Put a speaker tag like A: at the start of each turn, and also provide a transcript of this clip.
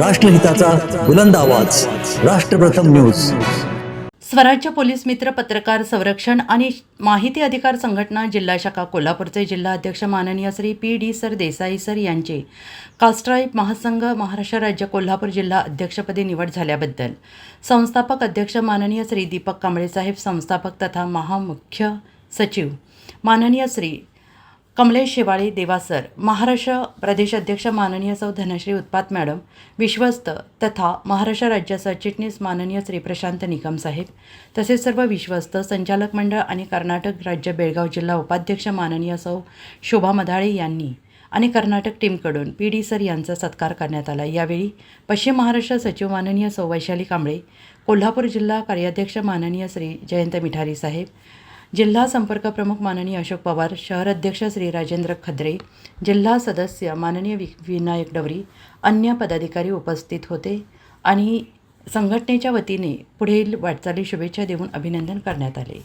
A: राष्ट्रहिताचा बुलंद आवाज. राष्ट्रप्रथम न्यूज.
B: स्वराज्य पोलीस मित्र पत्रकार संरक्षण आणि माहिती अधिकार संघटना जिल्हा शाखा कोल्हापूरचे जिल्हा अध्यक्ष माननीय Shri P D sir Desai sir यांचे कास्ट्राईप महासंघ महाराष्ट्र राज्य कोल्हापूर जिल्हा अध्यक्षपदी निवड झाल्याबद्दल. संस्थापक अध्यक्ष माननीय श्री दीपक कांबळे साहेब संस्थापक तथा महामुख्य सचिव माननीय श्री कमलेश शेवाळे देवासर महाराष्ट्र प्रदेश अध्यक्ष माननीय सौ धनश्री उत्पात मॅडम विश्वस्त तथा महाराष्ट्र राज्य सरचिटणीस माननीय श्री प्रशांत निकम साहेब तसेच सर्व विश्वस्त संचालक मंडळ आणि कर्नाटक राज्य बेळगाव जिल्हा उपाध्यक्ष माननीय सौ शोभा मधाळे यांनी आणि कर्नाटक टीमकडून पी डी सर यांचा सत्कार करण्यात आला. यावेळी पश्चिम महाराष्ट्र सचिव माननीय सौ वैशाली कांबळे कोल्हापूर जिल्हा कार्याध्यक्ष माननीय श्री जयंत मिठारी साहेब जिल्हा संपर्क प्रमुख माननीय अशोक पवार शहर अध्यक्ष श्री राजेंद्र खद्रे जिल्हा सदस्य माननीय वि विनायक डवरी अन्य पदाधिकारी उपस्थित होते आणि संघटनेच्या वतीने पुढील वाटचाली शुभेच्छा देऊन अभिनंदन करण्यात आले.